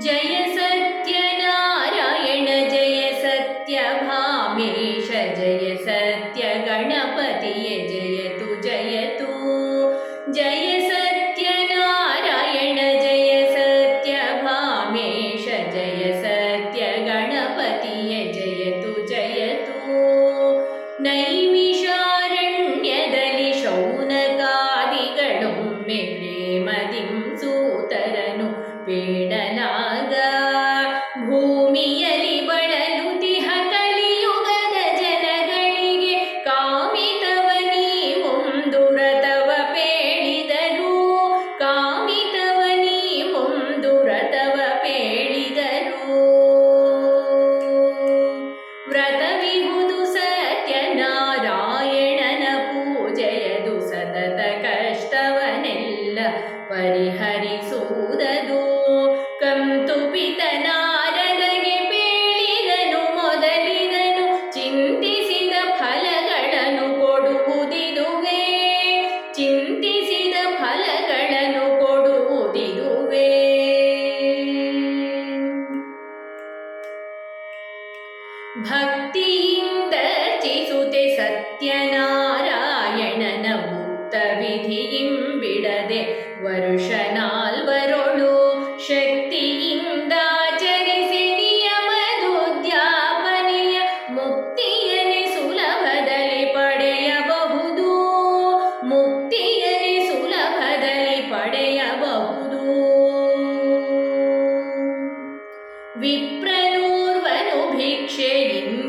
जय me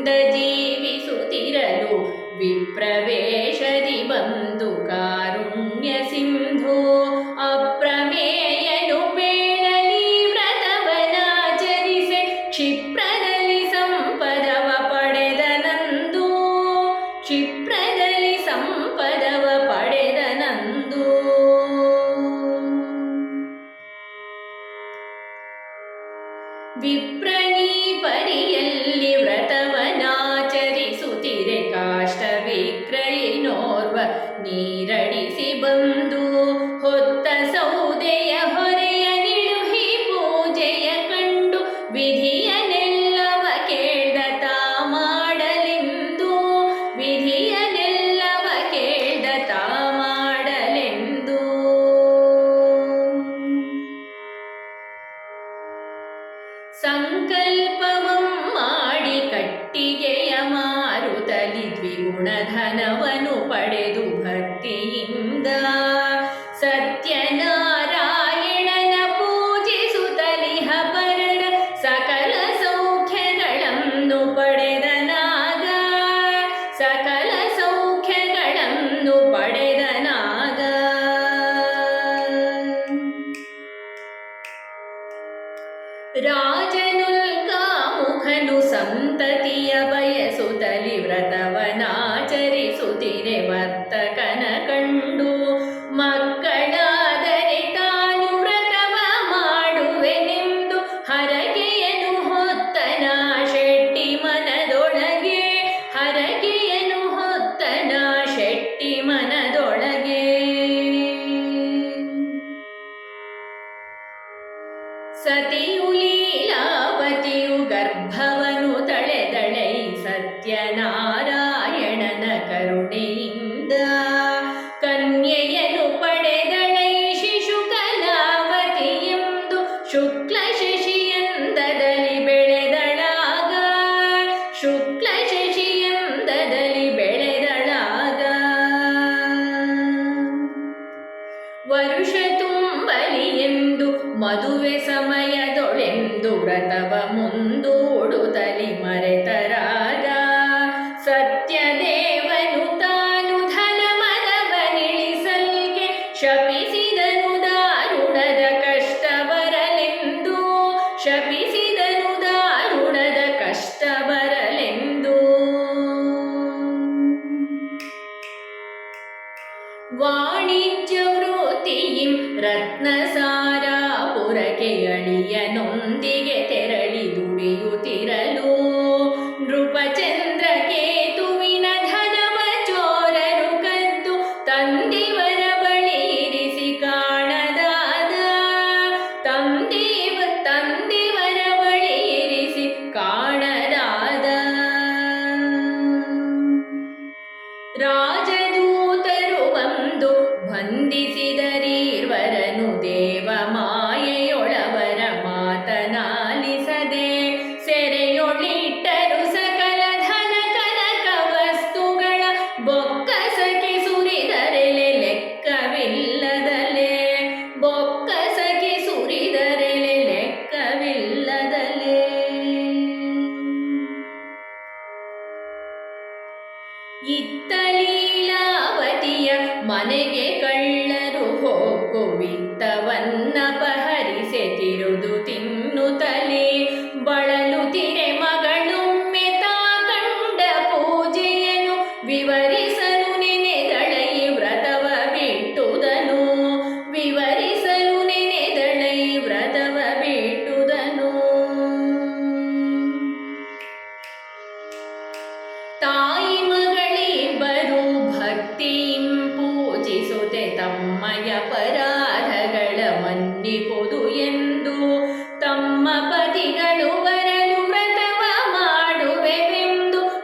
ಜೀವಿಸುತ್ತಿರಲು ವಿಪ್ರವೇ ಸಂಕಲ್ಪವಂ ಮಾಡಿ ಕಟ್ಟಿಗೆಯ ಮಾರುತಲಿ ದ್ವಿಗುಣಧನವನು ಪಡೆದು ಭಕ್ತಿಯಿಂದ ಸತ್ಯನಾರಾಯಣನ ಪೂಜಿಸುತ್ತಲಿ ಪರಣ ಸಕಲ ಸೌಖ್ಯಗಳನ್ನು ಪಡೆದನಾಗ ಸಕಲ ಸುತ್ತಲಿ ವ್ರತವನಾಚರಿಸುತ್ತಿರೆ ವರ್ತ ಸತಿಯು ಲೀಲಾವತಿಯು ಗರ್ಭವನು ತಳೆದಳೈ ಸತ್ಯನಾರಾಯಣನ ಕರುಣೆಯಿಂದ.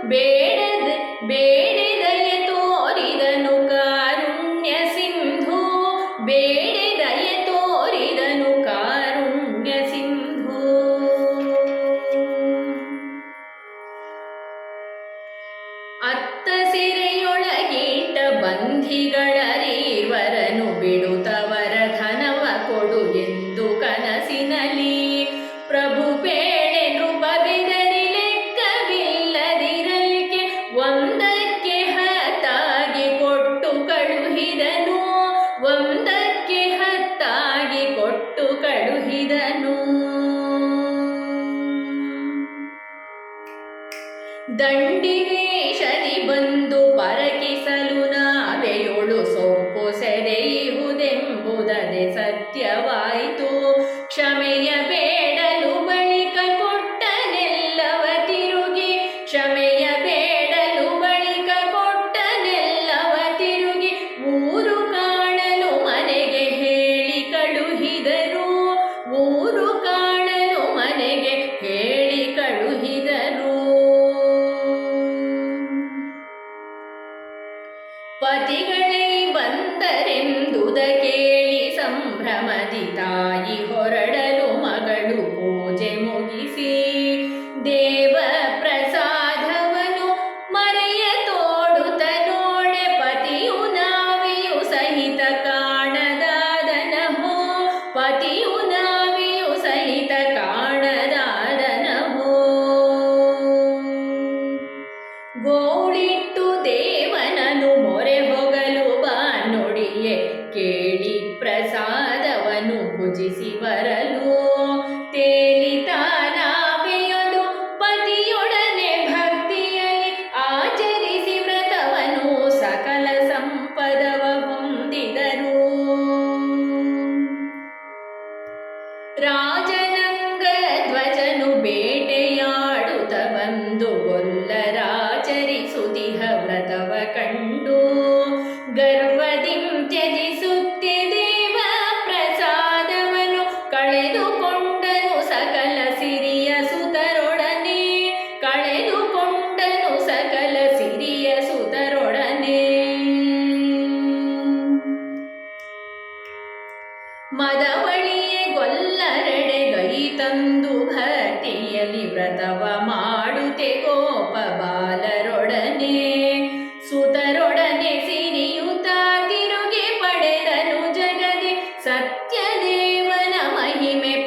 ಬೇಡದ ಬೇಡದಯ ತೋರಿದನು ಕಾರುಣ್ಯ ಸಿಂಧು. ಬೇಡದಯ ತೋರಿದನು ಕಾರುಣ್ಯ ಸಿಂಧು. ಅತ್ತ ಸಿರೆಯೊಳಗಿಟ್ಟ ಬಂಧಿಗಳ ದಂಡಿನೇ ಶನಿ ಬಂದು ಪತಿಗಳೇ ಬಂದರೆಂದುದ ಕೇಳಿ ಸಂಭ್ರಮದಿ ತಾಯಿ ಹೊರಡಲು ಮಗಳು ಪೂಜೆ ಮುಗಿಸಿ ದೇವ ಒಲ್ಲರಾಚರಿಸುತಿಹ ವ್ರತವ ಕಂಡು ಗರ್ವದಿಂ ತ್ಯಜಿಸುತ್ತಿ ದೇವ ಪ್ರಸಾದವನು ಕಳೆದುಕೊಂಡನು ಸಕಲ ಸಿರಿಯ ಸುತರೊಡನೆ. ಕಳೆದುಕೊಂಡನು ಸಕಲ ಸಿರಿಯ ಸುತರೊಡನೆ. ಮದ he may